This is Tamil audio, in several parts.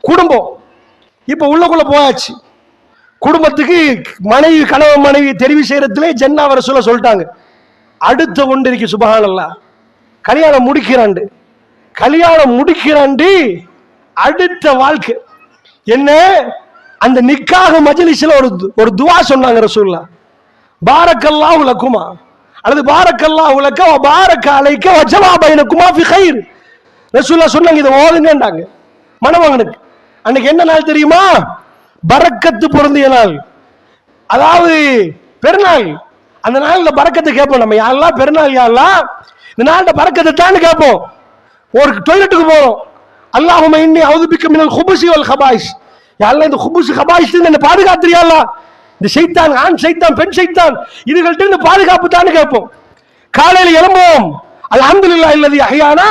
குடும்பம். இப்ப உள்ளக்குள்ள போயாச்சு. குடும்பத்துக்கு மனைவி கணவன் மனைவி தெரிவு செய்யறதுலே ஜென்னா வர சொல்ல சொல்லிட்டாங்க. அடுத்த ஒன்று இருக்கு சுபஹானல்லா. கல்யாணம் முடிக்கிறாண்டு. கல்யாணம் முடிக்கிறாண்டு அடுத்த வாழ்க்கை. என்ன? அந்த நிக்காக மஜ்லிஸ்ல ஒரு ஒரு துவா சொன்னாங்க ரசூல்லா பாரக்கல்லா உலக்குமா அல்லது பாரக்கல்லா உலக்க பாரக்க அலைக்க வஜமா பைனக்குமா ஃபி ரசூல்லா சொன்னாங்க இதை ஓதுங்கன்றாங்க. மணமகனுக்கு அன்னைக்கு என்ன நாள் தெரியுமா? பறக்கத்து பொருந்திய நாள். அதாவது பெருநாள். அந்த நாள்ல பறக்கத்தை கேட்போம் நம்ம. யாரெல்லாம் பெருநாள் யாரெல்லாம்? இந்த நாள்ல பறக்கத்தை தான் கேட்போம். ஒரு டொய்லெட்டுக்கு போறோம். அல்லாஹும இன்னி அவதுபிக்க மினல் ஹுபுசி வல் ஹபாயிஸ் யாரெல்லாம் இந்த ஹுபுசு ஹபாயிஸ் என்ன பாதுகாத்திரியாலா இந்த சைத்தான் ஆண் சைத்தான் பெண் சைத்தான் இதுகள்ட்ட இந்த பாதுகாப்பு தான் கேட்போம். காலையில் எழும்புவோம் அல்ஹம்துலில்லாஹ் இல்லதி அஹ்யானா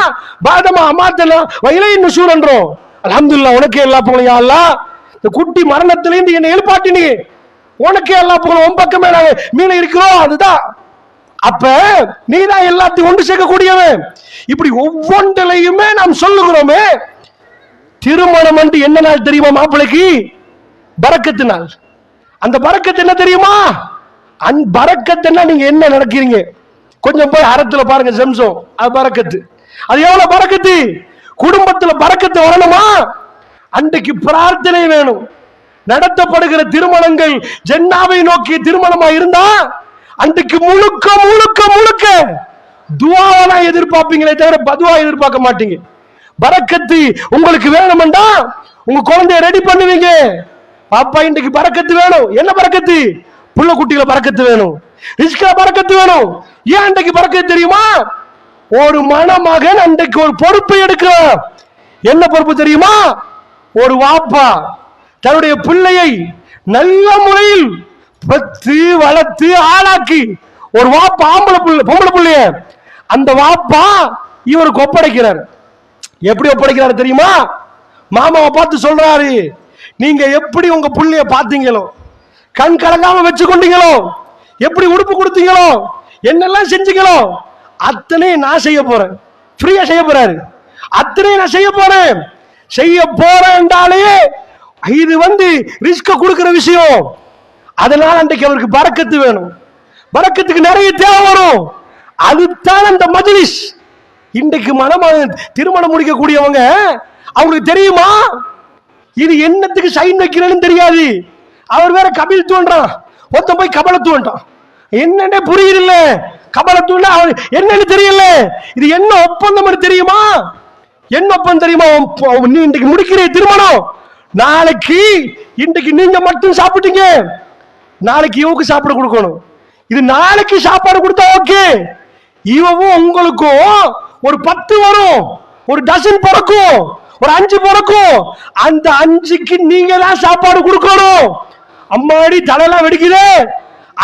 பாதமா அமாத்தனா வயலை நுசூர் என்றோம். அலமதுல்லா உனக்கே எல்லா புகழும் யா இந்த குட்டி மரணத்திலேருந்து என்னை எழுப்பாட்டினீ உனக்கே எல்லா புகழும் உன் பக்கமே நாங்கள் மீன இருக்கிறோம் அதுதான். அப்ப நீதான் எல்லாத்தையும் ஒன்று சேர்க்கக்கூடியவன். இப்படி ஒவ்வொன்றிலையுமே நாம் சொல்லுகிறோமே திருமணம் என்று என்ன நாள் தெரியுமா மாப்பிளைக்கு பறக்கத்து நாள். அந்த பறக்கத்து என்ன தெரியுமா? அந் பரக்கத்துன்னா நீங்க என்ன நடக்கிறீங்க கொஞ்சம் போய் அறத்துல பாருங்க செம்சம் அது பறக்கத்து. அது எவ்வளவு பறக்கத்து? குடும்பத்துல பறக்கத்தை வரணுமா? அன்றைக்கு பிரார்த்தனை வேணும். நடத்தப்படுகிற திருமணங்கள் ஜென்னாவை நோக்கிய திருமணமா இருந்தா அன்றைக்கு முழுக்க முழுக்க முழுக்க துவாவனா எதிர்பார்ப்பீங்களே தவிர பதுவா எதிர்பார்க்க மாட்டீங்க. பறக்கத்து உங்களுக்கு வேணுமெண்டா உங்க குழந்தைய ரெடி பண்ணுவீங்க. பாப்பா இன்றைக்கு பறக்கத்து வேணும். என்ன பறக்கத்து? புள்ள குட்டிகளை பறக்கத்து வேணும். ரிஸ்கா பறக்கத்து வேணும். ஏன் அன்றைக்கு பறக்கத்து தெரியுமா? ஒரு மணமகன் அன்றைக்கு ஒரு பொறுப்பை எடுக்கிறார். என்ன பொறுப்பு தெரியுமா? ஒரு வாப்பா தன்னுடைய பிள்ளையை நல்ல முறையில் பெத்து வளர்த்து ஆளாக்கி ஒரு வாப்பா ஆம்பளை பிள்ளை பொம்பளை பிள்ளைய. அந்த வாப்பா இவருக்கு ஒப்படைக்கிறார். எப்படி ஒப்படைக்கிறாரு தெரியுமா? மாமாவை பார்த்து சொல்றாரு நீங்க எப்படி உங்க பிள்ளைய பார்த்தீங்களோ கண் கலங்காம வச்சு கொண்டீங்களோ எப்படி உடுப்பு கொடுத்தீங்களோ என்னெல்லாம் செஞ்சீங்களோ அத்தனையும் நான் செய்ய போறேன். ஃப்ரீயா செய்ய போறாரு. அத்தனையும் நான் செய்ய போறேன். செய்ய போறேன் என்றாலே இது வந்து ரிஸ்க கொடுக்கிற விஷயம். அதனால அன்றைக்கு அவருக்கு பறக்கத்து வேணும். பறக்கத்துக்கு நிறைய தேவை வரும். அதுதான் அந்த மஜ்லிஸ். இன்றைக்கு மனம் திருமணம் முடிக்கக்கூடியவங்க அவங்களுக்கு தெரியுமா? இது என்னத்துக்கு சைன் வைக்கிறேன்னு தெரியாது. அவர் வேற கபில் தூண்டான் ஒருத்தன் போய் கபலத்துவன்ட்டான் என்னன்னே புரியுது இல்ல அவர் என்னன்னு தெரியல. இது என்ன ஒப்பந்தம் தெரியுமா? என்ன ஒப்பந்தம் தெரியுமா? நீ இன்றைக்கு முடிக்கிற திருமணம். நாளைக்கு இன்றைக்கு நீங்க மட்டும் சாப்பிட்டீங்க. நாளைக்கு இவக்கு சாப்பிட கொடுக்கணும். இது நாளைக்கு சாப்பாடு கொடுத்தா ஓகே. இவவும் உங்களுக்கும் ஒரு பத்து வரும். ஒரு டசன் பிறக்கும். ஒரு அஞ்சு பிறக்கும். அந்த அஞ்சுக்கு நீங்க தான் சாப்பாடு கொடுக்கணும். அம்மாடி தலையெல்லாம் வெடிக்குது.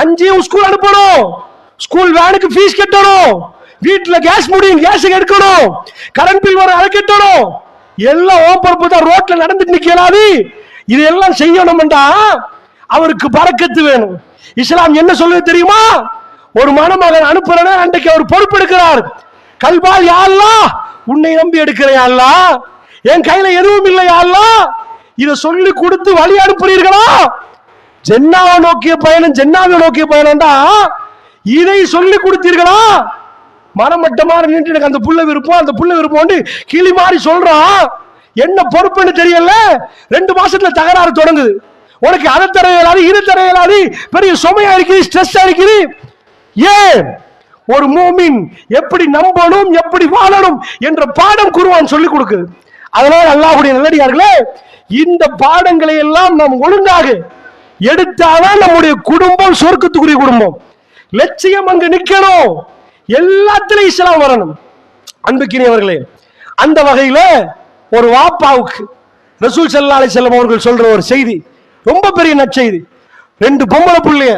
அஞ்சையும் ஸ்கூல் அனுப்பணும். ஸ்கூல் வேனுக்கு ஃபீஸ் கட்டணும். வீட்டுல கேஸ் முடியும் கேஸ் எடுக்கணும். கரண்ட் பில் வர அதை கட்டணும். எல்லாம் ஓப்பர் தான். ரோட்ல நடந்துட்டு நிக்கலாது இதெல்லாம் செய்யணும்டா. அவருக்கு பறக்கத்து வேணும். இஸ்லாம் என்ன சொல்லுது தெரியுமா? ஒரு மணமகன் அனுப்புறன அன்றைக்கு அவர் பொறுப்பு எடுக்கிறார். கல்பால் யாழ்லா உன்னை நம்பி எடுக்கிற அல்லா. என் கையில எதுவும் இல்லை அல்லா. இதை சொல்லி கொடுத்து வழி அனுப்புறீர்களா? ஜென்னாவை நோக்கிய பயணம் ஜென்னாவை நோக்கிய பயணம்டா. இதை சொல்லி கொடுத்தீர்களா? மட்டமாக நின்று எனக்கு அந்த புள்ள விருப்பம் அந்த புள்ள விருப்பம் கிளி மாதிரி சொல்றான் என்ன பொறுப்புன்னு தெரியல. ரெண்டு மாசத்துல தகராறு தொடங்குது. உனக்கு அதை தர இயலாது இது தர இயலாது. பெரிய சுமையா இருக்குது ஸ்ட்ரெஸ்ஸா இருக்குது. ஏன்? ஒரு மூமின் எப்படி நம்பணும் எப்படி வாழணும் என்ற பாடம் குருவான் சொல்லிக் கொடுக்குது அதனால அல்லாஹுடைய நல்லடியார்களே இந்த பாடங்களை எல்லாம் நாம் ஒழுங்காக எடுத்தாதான் நம்முடைய குடும்பம் சொர்க்கத்துக்குரிய குடும்பம். லட்சியம் அங்கு நிக்கணும் எல்லாத்திலும் இஸ்லாம் வரணும். அன்புக்கினியவர்களே அந்த வகையில ஒரு வாப்பாவுக்கு ரசூல் செல்லாலை அலைஹி செல்லம் அவர்கள் சொல்ற ஒரு செய்தி ரொம்ப பெரிய நற்செய்தி. ரெண்டு பொம்பளை பிள்ளைய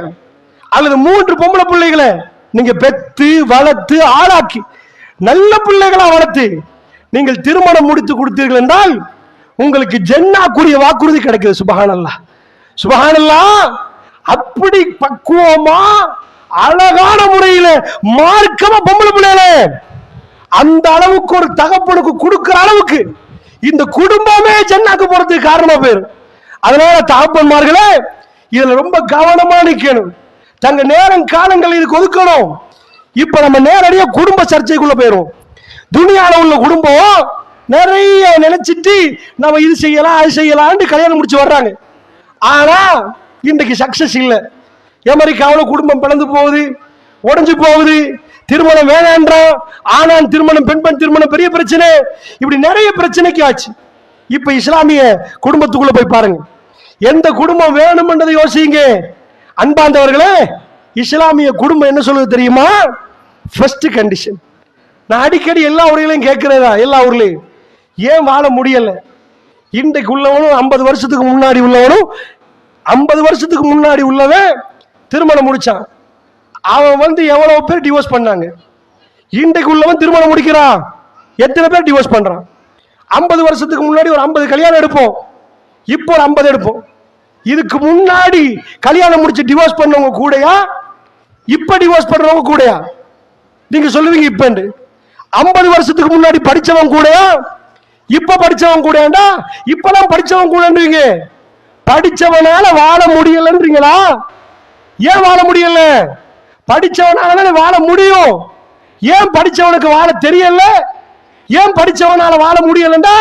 அல்லது மூன்று பொம்பளை பிள்ளைகளை நீங்க பெத்து வளர்த்து ஆளாக்கி நல்ல பிள்ளைகளா வளர்த்து நீங்கள் திருமணம் முடித்து கொடுத்தீர்கள் என்றால் உங்களுக்கு ஜென்னாக்குரிய வாக்குறுதி கிடைக்குது. சுபஹானல்லா சுபஹானல்லா அப்படி பக்குவமா அழகான முறையில மார்க்கமா பொம்பளை பிள்ளைகளே அந்த அளவுக்கு ஒரு தகப்பனுக்கு கொடுக்கிற அளவுக்கு இந்த குடும்பமே ஜன்னாக்கு போறதுக்கு காரணமா பேர் அதனால தகப்பன்மார்களே இதுல ரொம்ப கவனமா நிக்கணும். தங்க நேரம் காலங்கள் இதுக்கு ஒதுக்கணும். இப்ப நம்ம நேரடியா குடும்ப சர்ச்சைக்குள்ள போயிரும். துணியால உள்ள குடும்பம் நிறைய நினைச்சிட்டு நம்ம இது செய்யலாம் அது செய்யலாம்னு கல்யாணம் முடிச்சு வர்றாங்க. ஆனா இன்றைக்கு சக்சஸ் இல்லை. அமெரிக்காவுல குடும்பம் பிளந்து போகுது உடஞ்சு போகுது. திருமணம் வேணான்றான் ஆணான் திருமணம் பெண் பெண் திருமணம் பெரிய பிரச்சனை. இப்படி நிறைய பிரச்சனைக்கு ஆச்சு. இப்ப இஸ்லாமிய குடும்பத்துக்குள்ள போய் பாருங்க. எந்த குடும்பம் வேணும்ன்றதை யோசிங்க. அன்பாந்தவர்களே இஸ்லாமிய குடும்பம் என்ன சொல்லுது தெரியுமா? ஃபர்ஸ்ட் கண்டிஷன் நான் அடிக்கடி எல்லா ஊர்களையும் கேட்கிறதா எல்லா ஊர்லையும். ஏன் வாழ முடியல? இன்றைக்கு உள்ளவனும் ஐம்பது வருஷத்துக்கு முன்னாடி உள்ளவனும் ஐம்பது வருஷத்துக்கு முன்னாடி உள்ளவன் திருமணம் முடிச்சான். அவன் வந்து எவ்வளவு பேர் டிவோர்ஸ் பண்ணாங்க? இன்றைக்கு உள்ளவன் திருமணம் முடிக்கிறான். எத்தனை பேர் டிவோர்ஸ் பண்றான்? ஐம்பது வருஷத்துக்கு முன்னாடி ஒரு ஐம்பது கல்யாணம் எடுப்போம். இப்போ ஒரு ஐம்பது எடுப்போம். இதுக்கு முன்னாடி கல்யாணம் முடிச்சு டிவோர்ஸ் பண்ணவங்க கூடயா? இப்ப டிவோர்ஸ் பண்றவங்க கூடயா? நீங்க சொல்லுவீங்க இப்போண்டு ஐம்பது வருஷத்துக்கு முன்னாடி படிச்சவன் கூடயா? இப்ப படிச்சவன் கூடயாண்டா? இப்பதான் படிச்சவன் கூடன்றீங்க படிச்சவனால வாழ முடியலன்றீங்களா? ஏன் வாழ முடியல? படிச்சவனால தானே வாழ முடியும். ஏன் படிச்சவனுக்கு வாழ தெரியல? ஏன் படிச்சவனால வாழ முடியலன்னா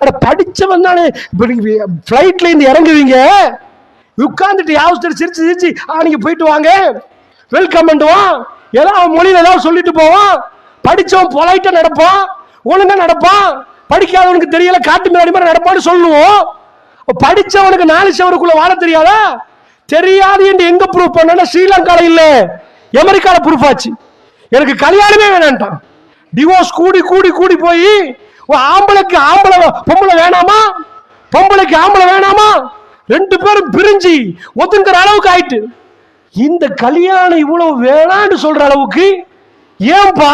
அட படிச்சவன் தானே. ஃப்ளைட்ல இருந்து இறங்குவீங்க. உட்கார்ந்துட்டு யாவஸ்டர் சிரிச்சு சிரிச்சு ஆ நீங்க போயிட்டு வாங்க. வெல்கம் பண்ணுவான் ஏதாவது அவன் மொழியில ஏதாவது சொல்லிட்டு போவான். படிச்சவன் பொலைட்டா நடப்பான். ஒழுங்கா நடப்பான். படிக்காதவனுக்கு தெரியல காட்டு முன்னாடி மாதிரி நடப்பான்னு சொல்லுவோம். படிச்சவனுக்கு நாலு சவருக்குள்ள வாழ தெரியாதா? தெரியாது என்று எங்க ப்ரூஃப் பண்ணா ஸ்ரீலங்கால இல்ல. அமெரிக்கால ப்ரூஃப் ஆச்சு. எனக்கு கல்யாணமே வேணான்ட்டான். டிவோர்ஸ் கூடி கூடி கூடி போய் ஆம்பளைக்கு ஆம்பளை பொம்பளை வேணாமா? பொம்பளைக்கு ஆம்பளை வேணாமா? ரெண்டு பேரும் பிரிஞ்சு ஒத்துங்கிற அளவுக்கு ஆயிட்டு. இந்த கல்யாணம் இவ்வளவு வேணான்னு சொல்ற அளவுக்கு ஏன்பா?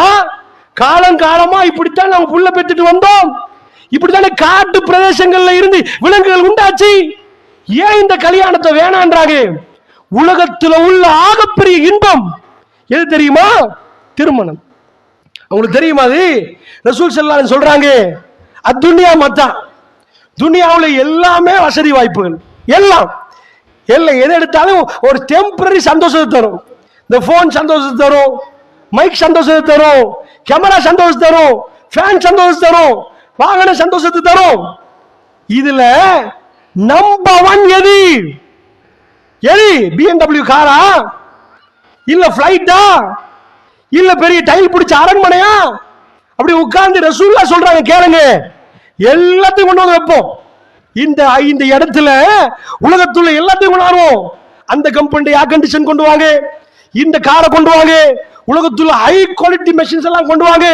காலம் காலமா இப்படித்தான் நம்ம புள்ள பெற்றுட்டு வந்தோம். இப்படித்தானே காட்டு பிரதேசங்கள்ல இருந்து விலங்குகள் உண்டாச்சு. ஏன் இந்த கல்யாணத்தை வேணான்றாங்க? உலகத்தில் உள்ள ஆகப்பெரிய இன்பம். எது தெரியுமா? திருமணம். அவங்களுக்கு தெரியுமா அது? ரசூல் ஸல்லல்லாஹு சொல்றாங்க அத்துன்யா மத்தா. துனியாவில் எல்லாமே வசதி வாய்ப்புகள். எல்லாம். எல்லாம் எது எடுத்தாலும் ஒரு டெம்பரரி சந்தோஷத்தை தரும். இந்த ஃபோன் சந்தோஷத்தை தரும். மைக் சந்தோஷத்தை தரும். கேமரா சந்தோஷத்தை தரும். ஃபேன் சந்தோஷத்தை தரும். வாகன சந்தோஷத்தை தரும். இதுல நம்பர் ஒன் எது எது பிஎம்டபிள்யூ காரா இல்ல ஃபிளைட்டா இல்ல பெரிய டைல் பிடிச்ச அரண்மனையா? அப்படி உட்கார்ந்து ரசூல்லா சொல்றாங்க கேளுங்க. எல்லாத்தையும் கொண்டு வந்து வைப்போம். இந்த இந்த இடத்துல உலகத்துள்ள எல்லாத்தையும் கொண்டாடுவோம் அந்த கம்பெனி ஏர் கண்டிஷன் கொண்டு வாங்க. இந்த காரை கொண்டு வாங்க. உலகத்துள்ள ஹை குவாலிட்டி மெஷின்ஸ் எல்லாம் கொண்டு வாங்க.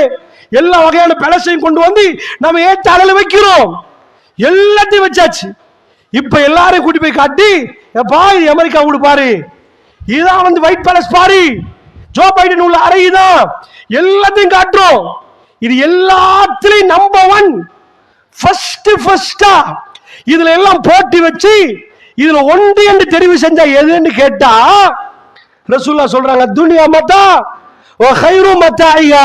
எல்லா வகையான பழசையும் கொண்டு வந்து நம்ம ஏற்ற அளவில் வைக்கிறோம். எல்லாத்தையும் வச்சாச்சு. இப்ப எல்லாரையும் கூட்டி போய் காட்டி எப்பா இது அமெரிக்கா வீடு பாரு. இதுதான் வந்து ஒயிட் பேலஸ் பாரு. ஜோ பைடன் உள்ள அறை இதான். எல்லாத்தையும் காட்டுறோம். இது எல்லாத்துலயும் நம்பர் ஒன் ஃபர்ஸ்ட் ஃபர்ஸ்டா இதுல எல்லாம் போட்டி வச்சு இதுல ஒன்று என்று தெரிவு செஞ்சா எதுன்னு கேட்டா ரசூல்லா சொல்றாங்க துனியா மத்தா ஓ ஹைரு மத்தா ஐயா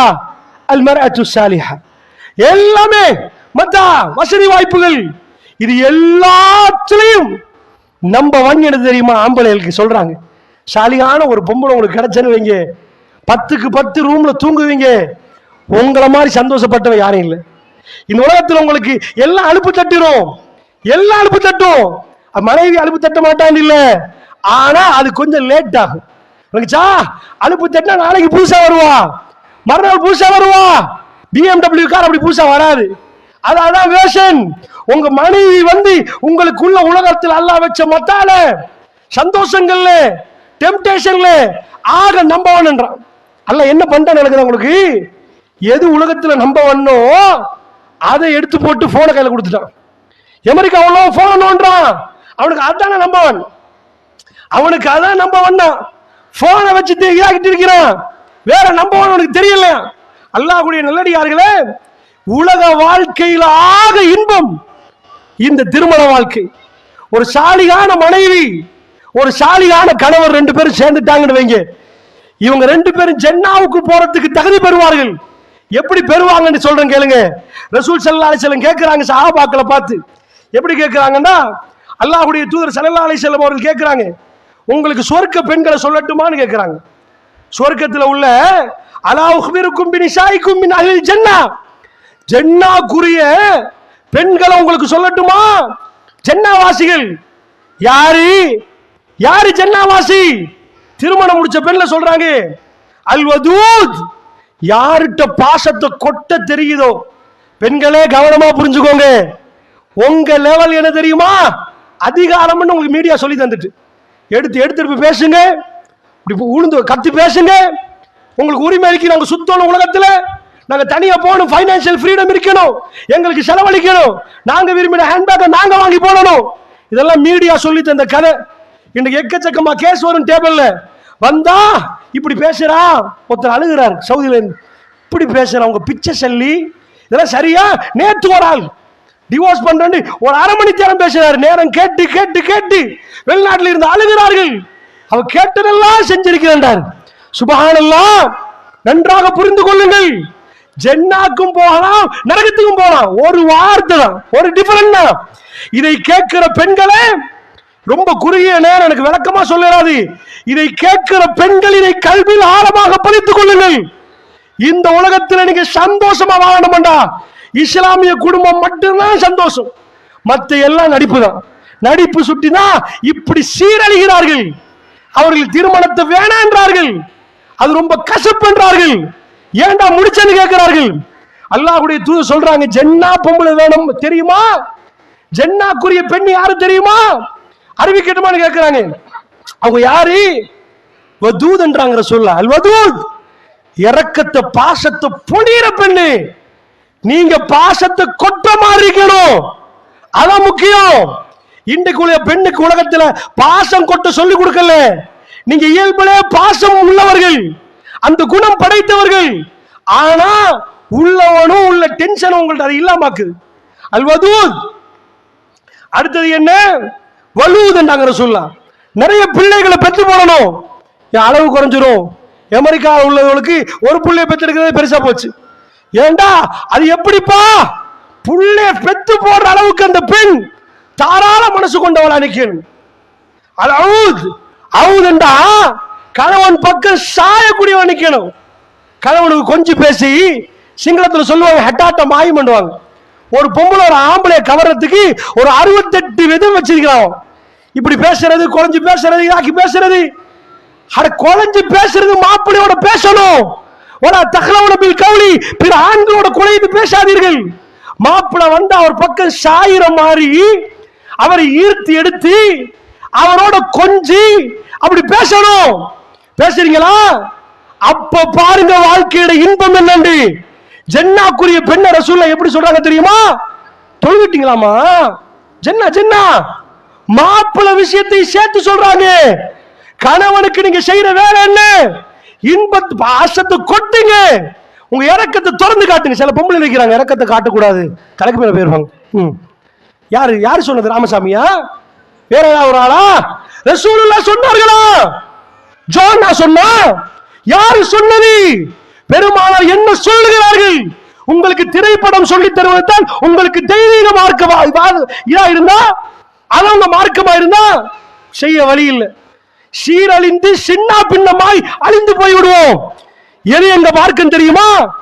அல்மர் அச்சு சாலிஹா எல்லாமே மத்தா வசதி வாய்ப்புகள். இது எல்லாத்துலேயும் நம்ப ஒன் என்ன தெரியுமா? ஆம்பளைகளுக்கு சொல்கிறாங்க சாலியான ஒரு பொம்பளை உங்களுக்கு கிடைச்சேன்னு வைங்க. பத்துக்கு பத்து ரூமில் தூங்குவீங்க. உங்களை மாதிரி சந்தோஷப்பட்டவன் யாரும் இல்லை. இந்த உலகத்தில் உங்களுக்கு எல்லாம் அலுப்பு தட்டிடும் எல்லாம் அலுப்பு தட்டும். மனைவி அலுப்பு தட்ட மாட்டான்னு இல்லை. ஆனால் அது கொஞ்சம் லேட் ஆகும். உனக்குச்சா அலுப்பு தட்டினா நாளைக்கு புதுசாக வருவா. மறுநாள் புதுசாக வருவா. பிஎம்டபிள்யூ கார் அப்படி புதுசாக வராது. அது அதான் வேஷன் உங்க மனைவி வந்து உங்களுக்குள்ள உலகத்தில் அல்லாஹ் வச்ச மத்தால சந்தோஷங்கள்ல டெம்டேஷன்ல ஆக நம்பவன்ன்றான் அல்ல என்ன பண்ணிட்டான் எனக்கு உங்களுக்கு. எது உலகத்துல நம்ப அதை எடுத்து போட்டு போனை கையில கொடுத்துட்டான். எமெரிக்கா அவ்வளோ போனோன்றான் அவனுக்கு அதானே நம்பவன் அவனுக்கு அதான் நம்ப வந்தான் போனை வச்சுட்டு இதாகிட்டு இருக்கிறான். வேற நம்பவன் அவனுக்கு தெரியல அல்லாஹ்வுடைய நல்லடியார்களே உலக வாழ்க்கையில ஆக இன்பம் இந்த திருமண வாழ்க்கை. ஒரு சாலிகான மனைவி ஒரு சாலிகான கணவர் ரெண்டு பேரும் சேர்ந்துட்டாங்கன்னு வைங்க. இவங்க ரெண்டு பேரும் ஜென்னாவுக்கு போறதுக்கு தகுதி பெறுவார்கள். எப்படி பெறுவாங்கன்னு சொல்றேன் கேளுங்க. ரசூல் சல்லா அலிசல்லம் கேட்கிறாங்க சஹாபாக்களை பார்த்து. எப்படி கேட்கிறாங்கன்னா அல்லாஹுடைய தூதர் சல்லா அலிசல்லம் அவர்கள் கேட்கிறாங்க. உங்களுக்கு சொர்க்க பெண்களை சொல்லட்டுமான்னு கேட்கிறாங்க. சொர்க்கத்தில் உள்ள அலா உஹ்பிருக்கும் பின் இஷாய்க்கும் மின் அஹ்லில் ஜென்னா. ஜென்னாக்குரிய பெண்களை உங்களுக்கு சொல்லட்டுமா? ஜென்னாவாசிகள். யாரு? யாரு ஜென்னாவாசி? திருமணம் முடிச்ச பெண்ல சொல்றாங்க. அல்வதூத். யாருட்ட பாசத்தை கொட்ட தெரியுதோ? பெண்களே கவனமா புரிஞ்சுக்கோங்க. உங்க லெவல் என்ன தெரியுமா? அதிகாரம்னு உங்களுக்கு மீடியா சொல்லி தந்துட்டு. எடுத்து எடுத்துட்டு போய் பேசுங்க. இப்படி உளுந்து கத்தி பேசுங்க. உங்களுக்கு உரிமை இருக்கு நாங்க சுத்தணும் உலகத்துல. நாங்க தனியா போகணும் ஃபைனான்சியல் ஃப்ரீடம் இருக்கணும் எங்களுக்கு செலவழிக்கணும். நாங்க விரும்பின ஹேண்ட்பேக்கை நாங்க வாங்கி போடணும். இதெல்லாம் மீடியா சொல்லி தந்த கதை. இன்னைக்கு எக்கச்சக்கமா கேஸ் வரும் டேபிள்ல வந்தா இப்படி பேசுறா. ஒருத்தர் அழுகிறார் சவுதியில இருந்து இப்படி பேசுற உங்க பிச்சை சொல்லி. இதெல்லாம் சரியா? நேத்து ஒரு ஆள். டிவோர்ஸ் பண்றேன்னு ஒரு அரை மணி நேரம் பேசுறாரு. நேரம் கேட்டு கேட்டு கேட்டு. வெளிநாட்டில் இருந்து அழுகிறார்கள். அவ கேட்டதெல்லாம் செஞ்சிருக்கிறார் சுபகானெல்லாம் நன்றாக புரிந்து கொள்ளுங்கள். ஜென்னாக்கும் போகலாம் நரகத்துக்கும் போகலாம். ஒரு வார்த்தை தான் ஒரு டிஃபரெண்ட் தான். இதை கேட்கிற பெண்களே ரொம்ப குறுகிய நேரம் எனக்கு விளக்கமா சொல்லிடாது. இதை கேட்கிற பெண்கள் இதை கல்வியில் ஆழமாக பதித்துக் கொள்ளுங்கள். இந்த உலகத்தில் நீங்க சந்தோஷமா வாழணும்டா இஸ்லாமிய குடும்பம் மட்டும்தான் சந்தோஷம். மற்ற எல்லாம் நடிப்பு தான். நடிப்பு சுட்டிதான் இப்படி சீரழிகிறார்கள். அவர்கள் திருமணத்தை வேணாம் என்றார்கள் அது ரொம்ப கசப்பு என்றார்கள். ஏன்டா முடிச்சேன்னு கேட்கிறார்கள் அல்லாஹுடைய தூது சொல்றாங்க ஜென்னா பொம்பளை வேணும் தெரியுமா? ஜென்னாக்குரிய பெண் யாரு தெரியுமா? அறிவிக்கட்டுமான்னு கேட்கிறாங்க அவங்க யாரு? வதூதுன்றாங்கிற சொல்ல அல்வதூத் இறக்கத்தை பாசத்தை பொழியிற பெண்ணு. நீங்க பாசத்தை கொட்ட மாதிரி இருக்கணும். அதான் முக்கியம். இன்றைக்கு உள்ள பெண்ணுக்கு உலகத்துல பாசம் கொட்ட சொல்லி கொடுக்கல. நீங்க இயல்பிலே பாசம் உள்ளவர்கள். அந்த குணம் படைத்தவர்கள். ஆனா உள்ளவனும் உள்ள டென்ஷன் உங்கள்ட்ட அது இல்லாமாக்குது அல்வதூத். அடுத்தது என்ன? வலுவுதுன்றாங்க சொல்லலாம் நிறைய பிள்ளைகளை பெற்று போடணும். என் அளவு குறைஞ்சிரும். அமெரிக்கா உள்ளவர்களுக்கு ஒரு புள்ளைய பெற்றெடுக்கிறதே பெருசா போச்சு. ஏண்டா அது எப்படிப்பா? புள்ளைய பெத்து போடுற அளவுக்கு அந்த பெண் தாராள மனசு கொண்டவளா நிக்கணும் அது அவுத் அவுதுண்டா கணவன் பக்கம் சாயக்கூடியவன் நிக்கணும். கணவனுக்கு கொஞ்சம் பேசி சிங்களத்தில் சொல்லுவாங்க ஹெட்டாட்டம் மாயம் பண்ணுவாங்க. ஒரு பொம்பளை ஒரு ஆம்பளையை கவர்றதுக்கு ஒரு அறுபத்தெட்டு விதம் வச்சிருக்கிறான். இப்படி பேசுறது குறைஞ்சு பேசுறது இதாக்கி பேசுறது. அட குறைஞ்சு பேசுறது மாப்பிள்ளையோட பேசணும். ஒரு தகலவன பில் கவுளி பிற ஆண்களோட குறைந்து பேசாதீர்கள். மாப்பிள்ளை வந்து அவர் பக்கம் சாயிர மாதிரி அவரை ஈர்த்து எடுத்து அவரோட கொஞ்சி அப்படி பேசணும். பேசுறீங்களா? அப்ப பாருங்க வாழ்க்கையோட இன்பம் என்னண்டு ஜென்னாக்குரிய பெண்ண ரசூல்ல எப்படி சொல்றாங்க தெரியுமா? தொழுவிட்டீங்களாமா ஜென்னா ஜென்னா. மாப்பிள்ளை விஷயத்தை சேர்த்து சொல்றாங்க. கணவனுக்கு நீங்க செய்யற வேலை என்ன? இன்பத்து பாசத்தை கொட்டுங்க. உங்க இறக்கத்தை திறந்து காட்டுங்க. சில பொம்பளை நிற்கிறாங்க இறக்கத்தை காட்டக்கூடாது. தலைக்கு மேல போயிருவாங்க ம். யாரு யாரு சொன்னது ராமசாமியா? வேற ஏதாவது ஒரு ஆளா? ரசூலுல்லா சொன்னார்களா? ஜோன்னா சொன்னா. யாரு சொன்னது? பெருமானார் என்ன சொல்லுகிறார்கள்? உங்களுக்கு திரைப்படம் சொல்லி தருவதுதான் உங்களுக்கு தெய்வீக மார்க்கமா? இதா- இருந்தா? அவங்க மார்க்கமா இருந்தா? செய்ய வழி இல்லை. சீரழிந்து சின்ன பின்னமாய் அழிந்து போய் விடுவோம் எது எங்க மார்க்கம் தெரியுமா?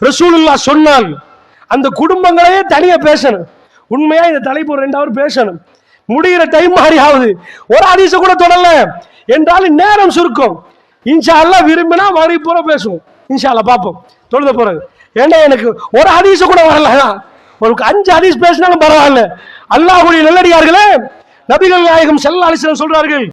ரசூலுல்லா சொன்னால் அந்த குடும்பங்களையே தனியா பேசணும். உண்மையா இந்த தலைப்பு ரெண்டாவது பேசணும். முடிகிற டைம் மாதிரி ஆகுது. ஒரு அதிச கூட தொடரல என்றாலும் நேரம் சுருக்கம். இன்ஷா அல்லாஹ் விரும்பினா மறுபடி பூரா பேசுவோம். இன்ஷா பார்ப்போம். தொழுத போறது ஏன்னா எனக்கு ஒரு ஹதீஸ் கூட வரல. ஒரு அஞ்சு ஹதீஸ் பேசினாலும் பரவாயில்ல. அல்லாஹுடைய நல்லடியார்களே நபிகள் நாயகம் செல்ல அலைஹி சொல்றார்கள்